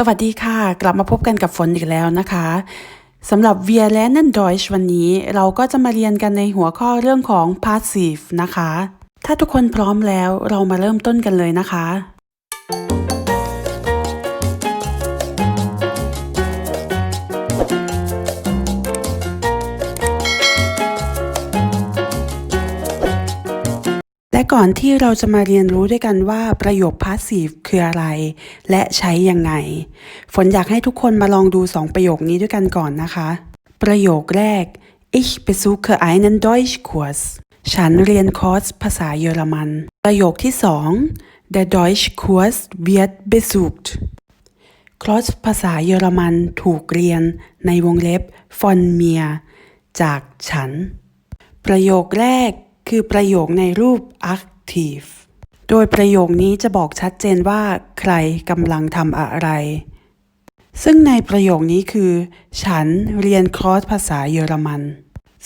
สวัสดีค่ะ กลับมาพบกันกับฝนอีกแล้วนะคะสำหรับ Wir lernen Deutsch วันนี้เราก็จะมาเรียนกันในหัวข้อเรื่องของ passive นะคะ ถ้าทุกคนพร้อมแล้วเรามาเริ่มต้นกันเลยนะคะ และก่อนที่เราจะมาเรียนรู้ด้วยกันว่าประโยค passive คืออะไร และใช้ยังไง ฝนอยากให้ทุกคนมาลองดูสองประโยคนี้ด้วยกันก่อนนะคะ ประโยคแรก Ich besuche einen Deutschkurs ฉันเรียนคอร์สภาษาเยอรมัน ประโยคที่สอง Der Deutschkurs wird besucht คอร์สภาษาเยอรมันถูกเรียนในวงเล็บ von mir จากฉัน ประโยคแรก คือประโยคในรูป active โดยประโยคนี้จะบอกชัดเจนว่าใครกำลังทำอะไร ซึ่งในประโยคนี้คือ ฉันเรียนคอร์สภาษาเยอรมัน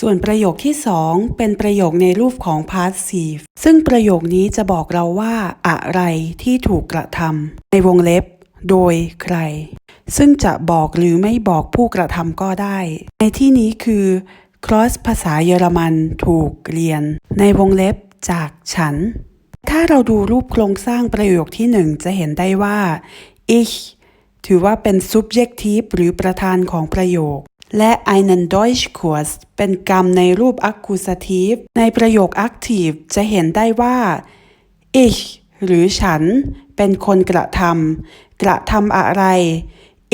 ส่วนประโยคที่สองเป็นประโยคในรูปของ passive ซึ่งประโยคนี้จะบอกเราว่าอะไรที่ถูกกระทำในวงเล็บ โดยใคร ซึ่งจะบอกหรือไม่บอกผู้กระทำก็ได้ ในที่นี้คือ คลอสภาษาเยอรมันถูกเรียน ในวงเล็บจากฉัน ถ้าเราดูรูปโครงสร้างประโยคที่หนึ่งจะเห็นได้ว่า ich ถือว่าเป็น subjective หรือประธานของประโยค และ einen Deutschkurs เป็นกรรมในรูป accusative ในประโยค active จะเห็นได้ว่า ich หรือฉัน เป็นคนกระทำกระทำอะไร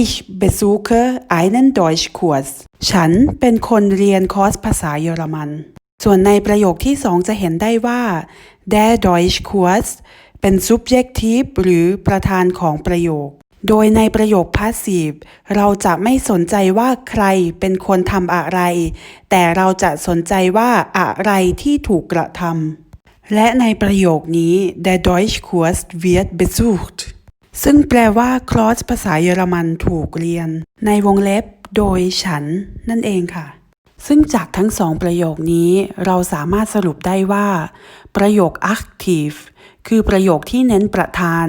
ich besuche einen Deutschkurs ฉันเป็นคนเรียนคอร์สภาษาเยอรมัน ส่วนในประโยคที่สองจะเห็นได้ว่า der Deutschkurs เป็น subjective หรือประธานของประโยค โดยในประโยค passive เราจะไม่สนใจว่าใครเป็นคนทำอะไร แต่เราจะสนใจว่าอะไรที่ถูกกระทำ และในประโยคนี้ der Deutschkurs wird besucht ซึ่งแปลว่าคลอสภาษาเยอรมันถูกเรียน ในวงเล็บ โดยฉันนั่นเองค่ะ ซึ่งจากทั้งสองประโยคนี้เราสามารถสรุปได้ว่า ประโยค active คือประโยคที่เน้นประธาน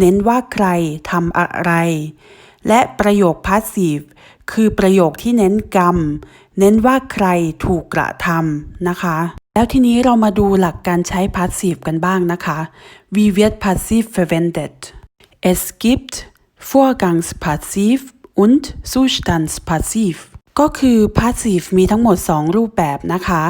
เน้นว่าใครทำอะไร และประโยค passive คือประโยคที่เน้นกรรม เน้นว่าใครถูกกระทำนะคะ แล้วทีนี้เรามาดูหลักการใช้ passive กันบ้างนะคะ Wie wird passiv verwendet Es gibt Vorgangspassiv und Zustandspassiv ก็คือ passive มีทั้งหมด 2 รูปแบบนะคะ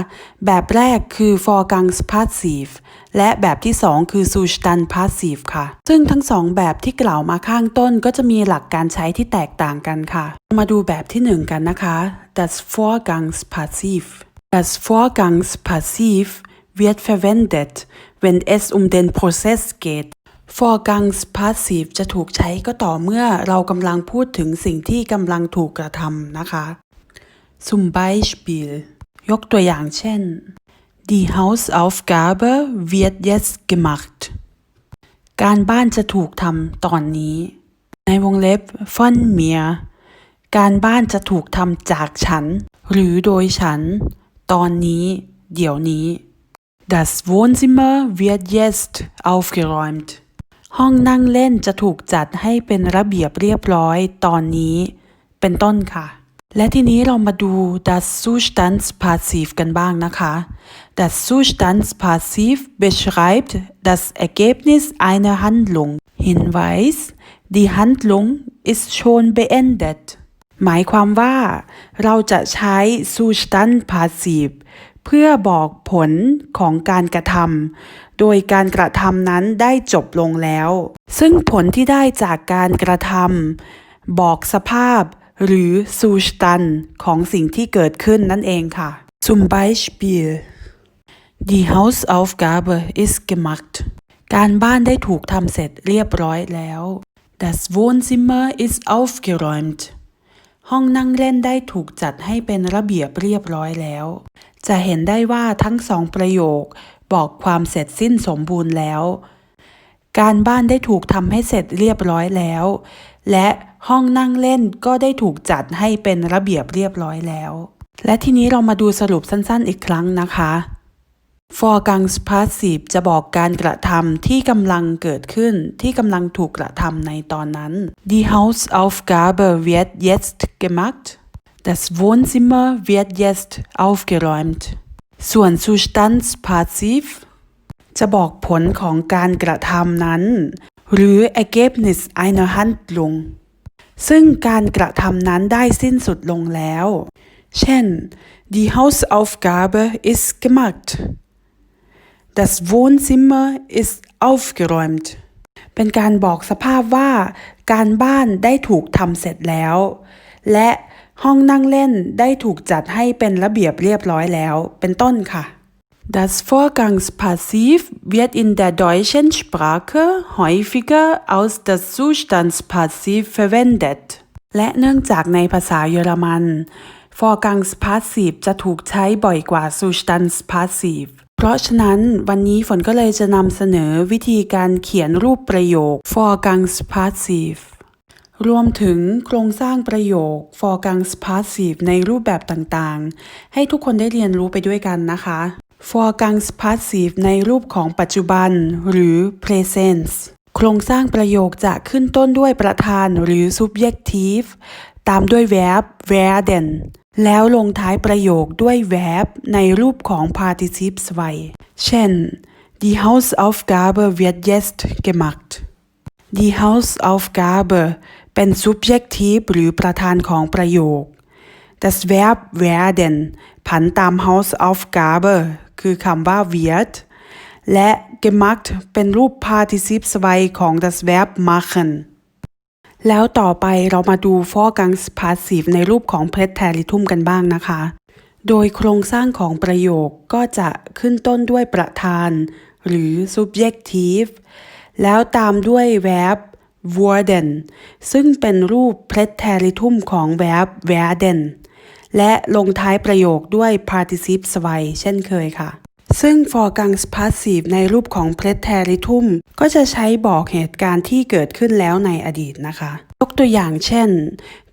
แบบแรกคือ Vorgangspassiv และแบบที่ 2 คือ Zustandspassiv ค่ะ ซึ่งทั้งสองแบบที่กล่าวมาข้างต้นก็จะมีหลักการใช้ที่แตกต่างกันค่ะ มาดูแบบที่ 1 กันนะคะ das Vorgangspassiv das Vorgangspassiv wird verwendet wenn es um den Prozess geht Vorgangspassiv จะถูกใช้ก็ต่อเมื่อเรากำลังพูดถึงสิ่งที่กำลังถูกกระทำนะคะ Zum Beispiel ยกตัวอย่างเช่น Die Hausaufgabe wird jetzt gemacht การบ้านจะถูกทำตอนนี้ ในวงเล็บ von mir การบ้านจะถูกทำจากฉัน หรือโดยฉัน ตอนนี้ เดี๋ยวนี้ Das Wohnzimmer wird jetzt aufgeräumt ห้องนั่งเล่นจะถูกจัดให้เป็นระเบียบเรียบร้อยตอนนี้ เป็นต้นค่ะ และทีนี้เรามาดู das Zustandspassiv กันบ้างนะคะ das Zustandspassiv beschreibt das Ergebnis einer Handlung Hinweis die Handlung ist schon beendet หมายความว่าเราจะใช้ Zustandspassiv เพื่อบอกผลของการกระทำโดยการกระทำนั้นได้จบลงแล้ว ซึ่งผลที่ได้จากการกระทำบอกสภาพหรือ Zustand ของสิ่งที่เกิดขึ้นนั่นเองค่ะ Zum Beispiel Die Hausaufgabe ist gemacht การบ้านได้ถูกทำเสร็จเรียบร้อยแล้ว Das Wohnzimmer ist aufgeräumt ห้องนั่งเล่นได้ถูกจัดให้เป็นระเบียบเรียบร้อยแล้ว จะเห็นได้ว่าทั้งสองประโยคบอกความเสร็จสิ้นสมบูรณ์แล้ว การบ้านได้ถูกทำให้เสร็จเรียบร้อยแล้ว และห้องนั่งเล่นก็ได้ถูกจัดให้เป็นระเบียบเรียบร้อยแล้ว และทีนี้เรามาดูสรุปสั้นๆอีกครั้งนะคะ Vorgangspassiv จะบอกการกระทำที่กำลังเกิดขึ้นที่กำลังถูกกระทำในตอนนั้น Die Hausaufgabe wird jetzt gemacht Das Wohnzimmer wird jetzt aufgeräumt ส่วน Zustandspassiv จะบอกผลของการกระทำนั้น หรือ Ergebnis einer Handlung ซึ่งการกระทำนั้นได้สิ้นสุดลงแล้ว เช่น Die Hausaufgabe ist gemacht Das Wohnzimmer ist aufgeräumt เป็นการบอกสภาพว่า การบ้านได้ถูกทำเสร็จแล้ว และห้องนั่งเล่นได้ถูกจัดให้เป็นระเบียบเรียบร้อยแล้ว เป็นต้นค่ะ Das Vorgangspassiv wird in der deutschen Sprache häufiger als das Zustandspassiv verwendet และเนื่องจากในภาษาเยอรมัน Vorgangspassiv จะถูกใช้บ่อยกว่า Zustandspassiv เพราะฉะนั้นวันนี้ฝนก็เลยจะนำเสนอวิธีการเขียนรูปประโยค Vorgangspassiv รวมถึงโครงสร้างประโยค Vorgangspassiv ในรูปแบบต่างๆ ให้ทุกคนได้เรียนรู้ไปด้วยกันนะคะ Vorgangspassiv ในรูปของปัจจุบัน หรือ present โครงสร้างประโยคจะขึ้นต้นด้วยประธานหรือ subjective ตามด้วย verb werden แล้วลงท้ายประโยคด้วย verb ในรูปของ participe 2เช่น Die Hausaufgabe wird jetzt gemacht Die Hausaufgabe เป็น subjective หรือประธานของประโยค Das Verb werden ผันตาม Hausaufgabe คือคำว่า wird และ gemacht เป็นรูป participe 2ของ das Verb machen แล้วต่อไปเรามาดู Vorgangspassiv ในรูปของ Präteritum กันบ้างนะคะ โดยโครงสร้างของประโยคก็จะขึ้นต้นด้วยประธาน หรือ subjective แล้วตามด้วย verb worden ซึ่งเป็นรูป Präteritum ของ verb werden และลงท้ายประโยคด้วย participe 2เช่นเคยค่ะ ซึ่ง Vorgangspassiv ในรูปของ Präteritum ก็จะใช้บอกเหตุการณ์ที่เกิดขึ้นแล้วในอดีตนะคะ ยกตัวอย่างเช่น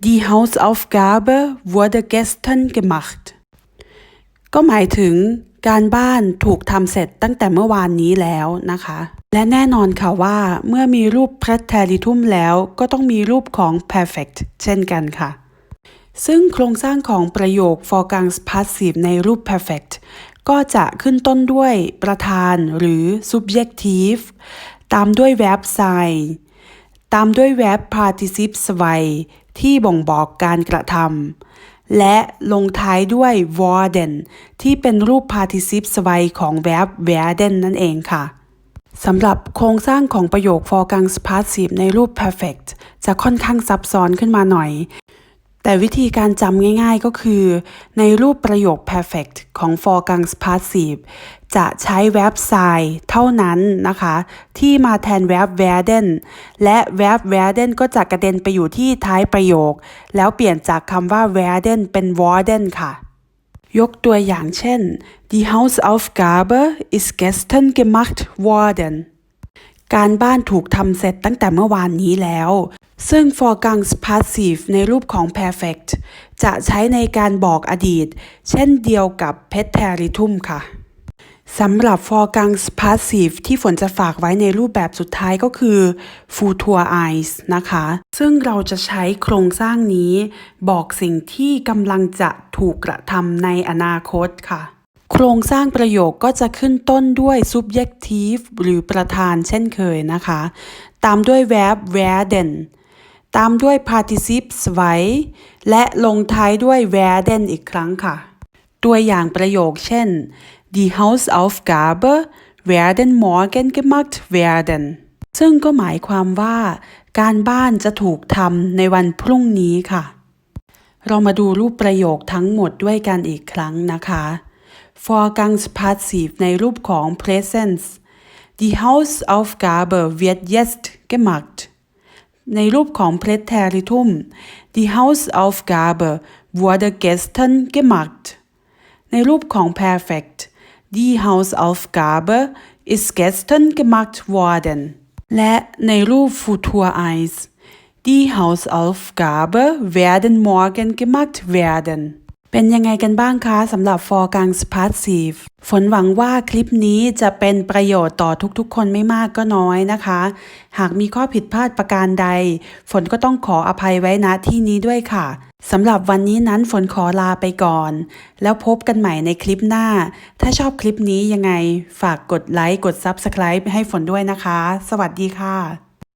Die Hausaufgabe wurde gestern gemacht ก็หมายถึงการบ้านถูกทำเสร็จตั้งแต่เมื่อวานนี้แล้วนะคะ และแน่นอนค่ะว่าเมื่อมีรูป Präteritum แล้วก็ต้องมีรูปของ perfect เช่นกันค่ะซึ่งโครงสร้างของประโยค Vorgangspassiv ในรูป perfect ก็จะขึ้นต้นด้วยประธานหรือ subjective ตามด้วย verb sein ตามด้วย verb participe 2ที่บ่งบอกการกระทำและลงท้ายด้วย worden ที่เป็นรูป participe 2ของ verb werden นั่นเองค่ะสำหรับโครงสร้างของประโยค Vorgangspassiv ในรูป perfect จะค่อนข้างซับซ้อนขึ้นมาหน่อย แต่วิธีการจำง่ายๆก็คือ ในรูปประโยค perfect ของ Vorgangspassiv จะใช้ verb sein เท่านั้นนะคะ ที่มาแทน verb werden และ verb werden ก็จะกระเด็นไปอยู่ที่ท้ายประโยค แล้วเปลี่ยนจากคำว่า werden เป็น worden ค่ะ ยกตัวอย่างเช่น Die Hausaufgabe ist gestern gemacht worden การบ้านถูกทำเสร็จตั้งแต่เมื่อวานนี้แล้ว ซึ่ง Vorgangspassiv ในรูปของ perfect จะใช้ในการบอกอดีต เช่นเดียวกับ Präteritum ค่ะสำหรับ Vorgangspassiv ที่ฝนจะฝากไว้ในรูปแบบสุดท้ายก็คือ Futur Eis นะคะ ซึ่งเราจะใช้โครงสร้างนี้ บอกสิ่งที่กำลังจะถูกกระทำในอนาคตค่ะ โครงสร้างประโยคก็จะขึ้นต้นด้วย subjective หรือประธานเช่นเคยนะคะ ตามด้วย verb werden ตามด้วย participe 2และลงท้ายด้วย werden อีกครั้งค่ะ ตัวอย่างประโยคเช่น Die Hausaufgabe werden morgen gemacht werden ซึ่งก็หมายความว่า การบ้านจะถูกทำในวันพรุ่งนี้ค่ะ เรามาดูรูปประโยคทั้งหมดด้วยกันอีกครั้งนะคะ Vorgangspassiv ในรูปของ Präsens Die Hausaufgabe wird jetzt gemacht ในรูปของ Präteritum Die Hausaufgabe wurde gestern gemacht ในรูปของ Perfekt Die Hausaufgabe ist gestern gemacht worden และในรูป Futur Eis Die Hausaufgabe werden morgen gemacht werden เป็นยังไงกันบ้างคะสำหรับ for กัง passive ฝนหวังว่าคลิปนี้จะเป็นประโยชน์ต่อทุกๆ คนไม่มากก็น้อยนะคะ หากมีข้อผิดพลาดประการใด ฝนก็ต้องขออภัยไว้ณที่นี้ด้วยค่ะสำหรับวันนี้นั้นฝนขอลาไปก่อน แล้วพบกันใหม่ในคลิปหน้า ถ้าชอบคลิปนี้ยังไง ฝากกดไลค์กด Subscribe ให้ฝนด้วยนะคะ สวัสดีค่ะ